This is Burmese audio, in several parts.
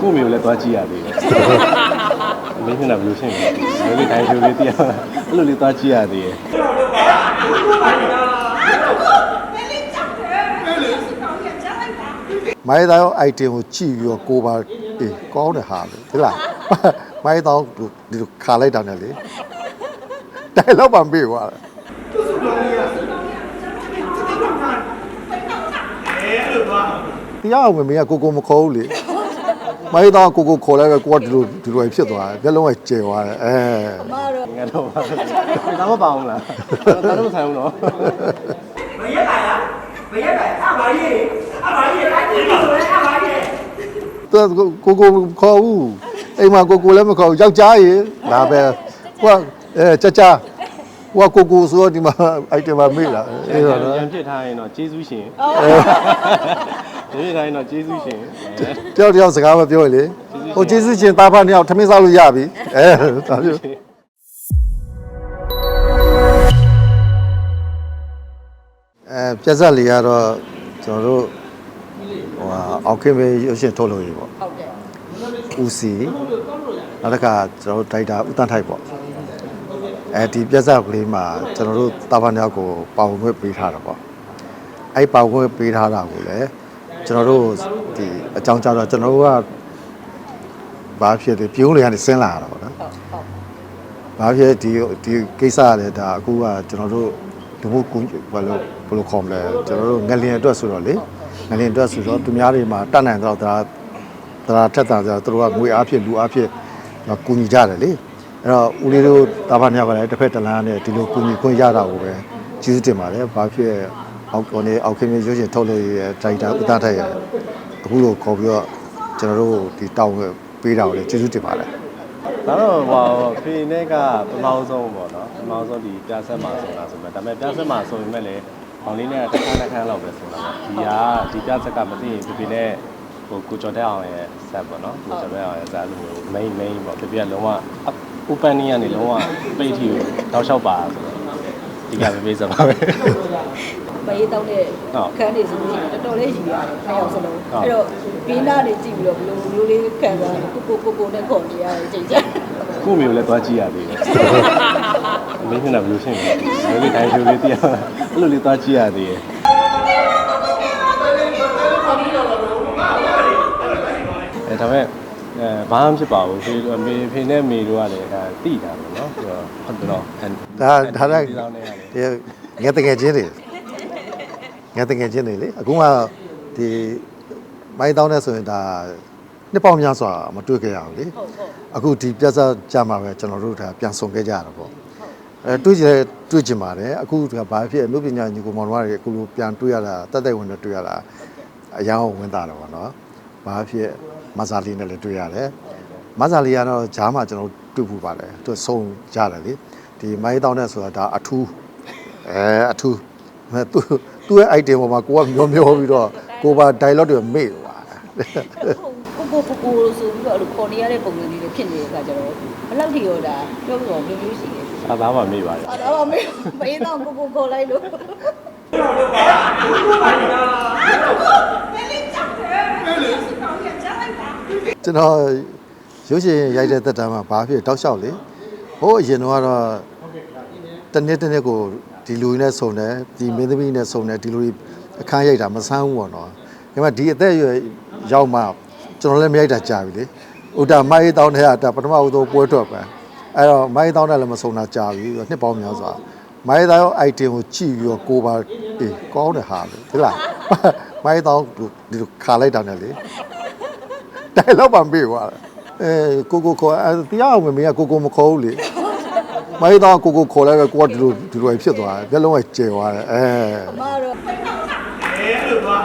ကို့မျိုးလည်းသွားကြည့်ရသေးတယ်မင်းကဘယ်လိုရှင်းလဲဒီတိုင်းဖြူလေးတရားအဲ့လိုလေးသွားကြည့်ရသေးတယ်မိုင်းသားရော item ကိုကြည့်ပြီးတော့ကိုပါအေးကောင်းတယ်ဟာလေဒီလားမိုင်းသားဒီလိုခါလိုက်တာနဲ့လေတိုင်တော့မမေ့သွားတယ်တရားအောင်မမေကကိုကိုမခေါ်ဘူးလေ မိုင်းသားကိုကိုခေါ်လိုက်ပဲကိုကဒီလိုဒီလိုဖြစ်သွားတယ်မျက်လုံးကကျယ်သွားတယ်အဲငါတော့ပါဒါမှမပါဘူးလားဒါတော့မဆိုင်ဘူးနော်မရက်ပါလားမရက်ပါအမကြီးအမကြီးအဲ့ဒီလိုလဲအမကြီးသူကကိုကိုခေါ်ဘူးအိမ်မှာကိုကိုလည်းမခေါ်ဘူးယောက်ျားရေဒါပဲကိုကအဲကြကြကိုကကိုကိုဆိုတော့ဒီမှာ item မှာမေ့လာအေးတော့နော်ရံဖြစ်ထားရင်တော့ကျေးဇူးရှင် ကျေးဇူးထားရင်တော့ကျေးဇူးရှင်တယောက်တယောက်စကားမပြောရလေဟိုကျေးဇူးရှင်သားဖားနှစ်ယောက်ထမင်းစားလို့ရပြီအဲဒါမျိုးအဲပြဿနာလေးကတော့ကျွန်တော်တို့ဟိုဟာအောက်ခင်မေးရုပ်ရှင်ထုတ်လို့ရပေါ့ဟုတ်ကဲ့ဦးစီနောက်တစ်ခါကျွန်တော်တို့ဒိုက်တာဦးတန်းထိုက်ပေါ့အဲဒီပြဿနာကလေးမှာကျွန်တော်တို့တာဖားနှစ်ယောက်ကိုပါဝင်ခွင့်ပေးထားတာပေါ့အဲ့ပါဝင်ခွင့်ပေးထားတာကိုလည်း ကျွန်တော်တို့ဒီအကြောင်းကြားတော့ကျွန်တော်တို့ကဘာဖြစ်လဲပြုံးလေကနေဆင်းလာတာပေါ့နော်ဘာဖြစ်ဒီဒီကိစ္စရလဲဒါအခုကကျွန်တော်တို့ဒီဘုကူဘာလို့ဘယ်လိုခေါ်မလဲကျွန်တော်တို့ငလျင်အတွက်ဆိုတော့လေငလျင်အတွက်ဆိုတော့သူများတွေမှာတတ်နိုင်တော့ဒါဒါထက်တာဆိုတော့သူတို့ကငွေအားဖြင့်လူအားဖြင့်ကူညီကြတယ်လေအဲ့တော့ဦးလေးတို့တာဖာမြောက်ကလည်းတစ်ဖက်တစ်လမ်းနဲ့ဒီလိုကူညီခွင့်ရတာကိုပဲကျေးဇူးတင်ပါတယ်ဘာဖြစ် အောက်ကောနေအောက်ခင်မြေရုပ်ရှင်ထုတ်လို့ရတဲ့ဒိုက်တာဥဒထက်ရအခုလိုခေါ်ပြီးတော့ကျွန်တော်တို့ဒီတောင်းပေးတာကိုလည်းကျေးဇူးတင်ပါတယ်ဒါတော့ဟိုဖေနဲ့ကပထမဆုံးပေါ့နော်ပထမဆုံးဒီပြဆက်မှာဆိုတာဆိုမဲ့ဒါပေမဲ့ပြဆက်မှာဆိုရင်မဲ့လေအောင်လေးနဲ့တစ်ခါတစ်ခါလောက်ပဲဆိုတာပေါ့ဒီကဒီပြဆက်ကမသိရင်ဖေဖေနဲ့ဟိုကိုကျော်တဲ့အောင်ရဲ့ဆက်ပေါ့နော်ကိုကျော်တဲ့အောင်ရဲ့ဆက်လို့ main main ပေါ့ဖေဖေကလုံးဝ open နေကနေလုံးဝပိတ်ထီကိုတောက်လျှောက်ပါဆိုတော့ဒီကဖေဖေစပါပဲ မရေးတောင်းတဲ့ဟုတ်ခန်းနေဆိုလို့ရှိရင်တော်တော်လေးရည်ရတယ်နှစ်ယောက်စလုံးဟုတ်အဲ့တော့ဘေးနားနေကြည့်ပြီးတော့ဘယ်လိုမျိုးလေးခံစားလဲကိုကိုကိုကိုနဲ့ခေါ်နေရတဲ့ချိန်ကျကို့မျိုးလည်းသွားကြည့်ရသေးတယ်မင်းကဘယ်လိုရှင်းလဲဒီတိုင်းဖြူလေးတရားအဲ့လိုလေးသွားကြည့်ရသေးတယ်အဲဒါပေမဲ့အဲဘာမှဖြစ်ပါဘူးဖေမေဖေနဲ့မေတို့ကလည်းအဲတိတာပေါ့နော်ဆိုတော့ဟုတ်တယ်နော်အဲဒါဒါလည်းဒီလောက်နဲ့ရတယ်ဒီငယ်တငယ်ချင်းတွေ ငယ်တငယ်ချင်းတွေလေအခုမှဒီမိုင်းတောင်းနေဆိုရင်ဒါနှစ်ပေါင်းများစွာမတွေ့ခဲ့ရဘူးလေအခုဒီပြဿနာကြမှာပဲကျွန်တော်တို့ဒါပြန်ဆောင်ခဲ့ကြရတာပေါ့အဲတွေ့ကြတယ်တွေ့ကြပါတယ်အခုကဘာဖြစ်အမှုပညာညီကိုမောင်တော်တွေအခုလိုပြန်တွေ့ရတာတက်တက်ဝင်နဲ့တွေ့ရတာအယောင်ဝင်တာတော့ဗောနော်ဘာဖြစ်မဆာလီနဲ့လည်းတွေ့ရတယ်မဆာလီကတော့ဂျားမှာကျွန်တော်တွေ့ဖို့ပါတယ်သူစုံကြတယ်လေဒီမိုင်းတောင်းနေဆိုတာဒါအထူးအဲအထူးအဲသူ သူ့ရဲ့ item ပေါ်မှာကိုကမျောမျောပြီးတော့ကိုပါ dialogue တွေမေ့သွားတာကိုကိုကိုကိုဆိုပြီးတော့အဲ့လိုခေါ်နေရတဲ့ပုံစံလေးတွေဖြစ်နေတဲ့အခါကျတော့ဘယ်လောက်ထိရောဒါပြောလို့တော့မျိုးမျိုးရှိတယ်သာသားမှမေ့ပါတယ်အဲ့တော့မေးမေးတော့ကိုကိုခေါ်လိုက်လို့ကျွန်တော်ရုပ်ရှင်ရိုက်တဲ့သက်တမ်းမှာဘာဖြစ်တောက်လျှောက်လေဟိုးအရင်တော့ကတော့တနေ့တနေ့ကို ဒီလူကြီးနဲ့ဆုံတယ်ဒီမင်းသမီးနဲ့ဆုံတယ်ဒီလူကြီးအခန်းရိုက်တာမဆန်းဘူးပေါ့နော်ဒါပေမဲ့ဒီအသက်အရွယ်ရောက်မှကျွန်တော်လည်းမရိုက်တာကြာပြီလေဥတာမိုင်းတောင်းတဲ့ကဒါပထမဦးဆုံးပွဲထွက်ပဲအဲ့တော့မိုင်းတောင်းတယ်လည်းမဆုံတာကြာပြီနှစ်ပေါင်းများစွာမိုင်းသားရော item ကိုကြည့်ပြီးတော့ကိုပါအေးကောင်းတယ်ဟာလေဒီလားမိုင်းတောင်းဒီလိုခါလိုက်တာနဲ့လေတိုင်တော့မမေ့သွားတယ်အဲကိုကိုခေါ်အဲတရားအောင်မမေကကိုကိုမခေါ်ဘူးလေ မိုင်းတော့ကိုကိုခေါ်လိုက်ပဲကိုကဒီလိုဒီလိုဖြစ်သွားတယ်မျက်လုံးကကျယ်သွားတယ်အဲအမတော့အဲအဲ့လိုသွား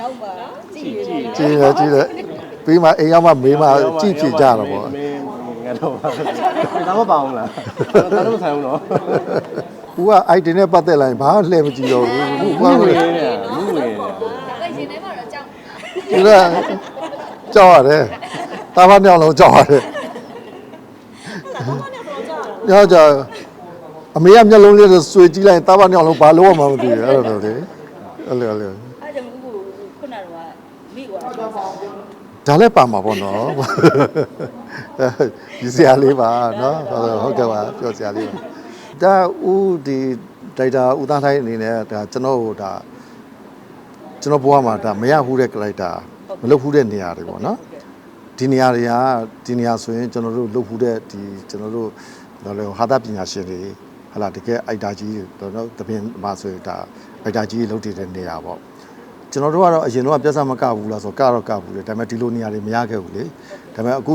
နောက်မှာကြည့်နေတယ်ကြည်တယ်ကြည်တယ်ပြီးမှအိမ်ရောက်မှမေးမှကြည့်ဖြစ်ကြတော့ပေါ့မင်းငါတော့ဒါမှမပါဘူးလားဒါတော့မဆိုင်ဘူးနော်ဦးက item နဲ့ပတ်သက်လိုက်ရင်ဘာမှလှည့်မကြည့်တော့ဘူးဘူးဘူးဘာဝလို့ေးလဲနေတာဘူးဝေးနေတာဒီကကြောက်ရတယ်တာဖာမြောင်လုံးကြောက်ရတယ် ညကြအမေကမျက်လုံးလေးဆွေကြည့်လိုက်တာဖာမြောင်လုံးဘာလို့မှမသိဘူးအဲ့လိုမျိုးလေအဲ့လိုအဲ့လိုအဲ့ကြောင့်ခုခုနကတော့မိသွားတယ်ဒါလည်းပါမှာပေါ့နော်ဒီစရာလေးပါနော်ဟုတ်ကဲ့ပါပြောစရာလေးပါဒါဦးဒီဒိုက်တာဦးသားတိုင်းအနေနဲ့ဒါကျွန်တော်တို့ဒါကျွန်တော်ဘဝမှာဒါမရဘူးတဲ့ character မလုပ်ဘူးတဲ့နေရာတွေပေါ့နော် ဒီနေရာတွေကဒီနေရာဆိုရင်ကျွန်တော်တို့လုပ်ဘူးတဲ့ဒီကျွန်တော်တို့ဘာလဲဟာတာပညာရှင်တွေဟလာတကယ်အိုက်တာကြီးတွေတော့တပင်မှာဆိုရင်ဒါအိုက်တာကြီးလုပ်တည်တဲ့နေရာပေါ့ကျွန်တော်တို့ကတော့အရင်တော့ပြဿနာမကဘူးလားဆိုတော့ကတော့ကဘူးလေဒါပေမဲ့ဒီလိုနေရာတွေမရခဲ့ဘူးလေဒါပေမဲ့အခု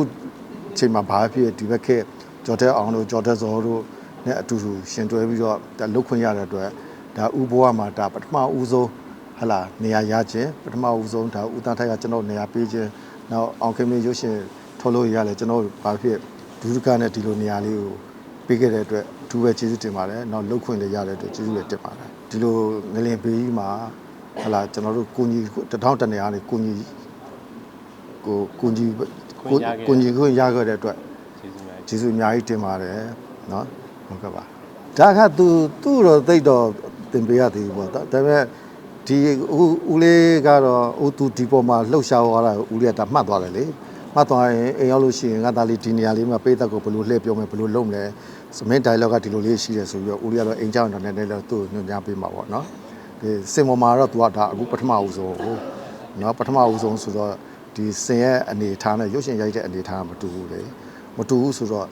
အချိန်မှာဘာဖြစ်ဒီဘက်ခက်ကြော်တဲ့အောင်တို့ကြော်တဲ့ဇော်တို့နဲ့အတူတူရှင်တွဲပြီးတော့ဒါလုတ်ခွင့်ရတဲ့အတွက်ဒါဥဘဝမှာဒါပထမဦးဆုံးဟလာနေရာရခြင်းပထမဦးဆုံးဒါဦးသားထိုက်ကကျွန်တော်နေရာပေးခြင်း နောက်အောင်ခင်မင်းရုပ်ရှင်ထုတ်လို့ရလဲကျွန်တော်ဘာဖြစ်ဒုဒကနဲ့ဒီလိုနေရာလေးကိုပေးခဲ့တဲ့အတွက်အထူးပဲကျေးဇူးတင်ပါတယ်နောက်လှုပ်ခွင့်လည်းရတဲ့အတွက်ကျေးဇူးလည်းတင်ပါတယ်ဒီလိုငလင်ဘေးကြီးမှာဟလာကျွန်တော်တို့ကိုကြီးတထောင်တနေရာနေကိုကြီးကိုကိုကြီးကိုကြီးခွင့်ရခဲ့တဲ့အတွက်ကျေးဇူးအများကြီးတင်ပါတယ်နော်ဟုတ်ကဲ့ပါဒါကသူသူ့တော့သိတော့တင်ပေးရသေးဘူးပေါ့ဒါပေမဲ့ ဒီဦးဦးလေးကတော့ဦးသူဒီပေါ်မှာလှုပ်ရှားသွားတာကိုဦးလေးကဒါမှတ်သွားတယ်လေမှတ်သွားရင်အိမ်ရောက်လို့ရှိရင်ငါသားလေးဒီနေရာလေးမှာပေးသက်ကိုဘယ်လိုလှည့်ပြောမယ်ဘယ်လိုလုပ်မလဲသမင်း dialogue ကဒီလိုလေးရှိတယ်ဆိုပြီးတော့ဦးလေးကတော့အိမ်ကြောင်တော့နည်းနည်းတော့သူ့ကိုညွှန်ကြားပေးမှာပေါ့နော်ဒီစင်ပေါ်မှာတော့သူကဒါအခုပထမဦးဆုံးဟုတ်နော်ပထမဦးဆုံးဆိုတော့ဒီစင်ရဲ့အနေထားနဲ့ရုပ်ရှင်ရိုက်တဲ့အနေထားမတူဘူးလေမတူဘူးဆိုတော့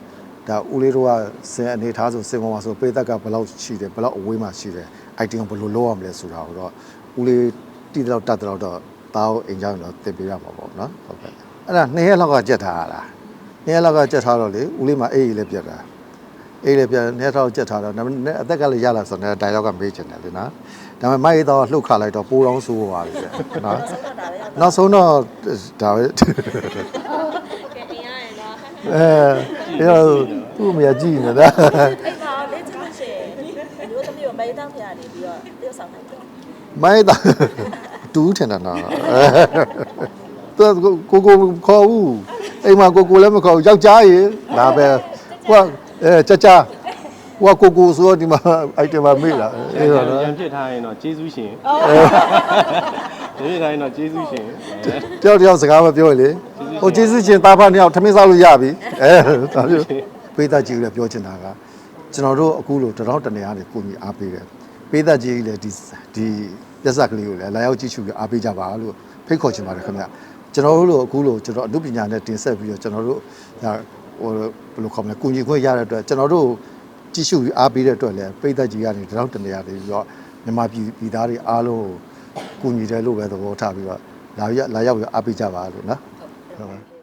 ဒါဦးလေးတို့ကစင်အနေထားဆိုစင်ပေါ်မှာဆိုပေးသက်ကဘယ်လောက်ရှိတယ်ဘယ်လောက်အဝေးမှာရှိတယ် item ဘယ်လိုလုပ်ရမလဲဆိုတာကိုတော့ ဦးလေးတိတော့တတ်တော့တော့တားအိမ်ကြောင်တော့တင်ပေးရမှာပေါ့နော်ဟုတ်ကဲ့အဲ့ဒါနှစ်ရက်လောက်ကကြက်ထားရတာနှစ်ရက်လောက်ကကြက်ထားတော့လေဦးလေးမှာအေးအေးလေးပြက်တာအေးလေပြန်နေတော့ကြက်ထားတော့ဒါပေမဲ့အသက်ကလည်းရလာဆိုတော့ဒိုင်လောက်ကမေးချင်တယ်လေနော်ဒါပေမဲ့မိုက်တော့လှုပ်ခလိုက်တော့ပိုးတောင်းဆိုးသွားပြီတဲ့နော်နောက်ဆုံးတော့ဒါပဲကဲအင်းရရနော်အဲအဲ့တော့သူ့အမရကြည့်နေတာအဲ့မှာလေ့ကျင့်လို့ရှိရင်မျိုးသမီးကိုမေးတောင်းဖျားနေပြီးတော့တရုပ်ဆောင်နိုင်တယ် မိုက်တော့တူးထင်တာနော်သူကိုကိုခေါ်ဦးအိမ်မှာကိုကိုလည်းမခေါ်ဘူးယောက်ျားရေဒါပဲဟိုကအဲကြကြဟိုကကိုကိုဆိုတော့ဒီမှာအိုက်တမမေးလာအေးတော့နော်ရံဖြစ်ထားရင်တော့ကျေးဇူးရှင်ကျေးဇူးထားရင်တော့ကျေးဇူးရှင်တယောက်တယောက်စကားမပြောလေဟိုကျေးဇူးရှင်သားဖနှစ်ယောက်ထမင်းစားလို့ရပြီအဲဒါမျိုးပေးသက်ကြီးလည်းပြောချင်တာကကျွန်တော်တို့အခုလိုတရောင်းတနေရာနေကိုကြီးအားပေးတယ် ပေးသက်ကြီးလည်းဒီဒီပြက်ဆက်ကလေးကိုလည်းလာရောက်ကြည့်ရှုပြီးအားပေးကြပါလို့ဖိတ်ခေါ်ချင်ပါတယ်ခင်ဗျကျွန်တော်တို့လိုအခုလိုကျွန်တော်အမှုပညာနဲ့တင်ဆက်ပြီးတော့ကျွန်တော်တို့ဒါဟိုဘယ်လိုခေါ်မလဲကိုကြီးခွင့်ရတဲ့အတွက်ကျွန်တော်တို့ကြည့်ရှုပြီးအားပေးတဲ့အတွက်လည်းပေးသက်ကြီးကနေတရောင်းတနေရာနေပြီးတော့မြန်မာပြည်ပြည်သားတွေအားလုံးကိုကူညီတယ်လို့ပဲသဘောထားပြီးတော့လာရလာရောက်ပြီးအားပေးကြပါလို့နော်ဟုတ်ပါ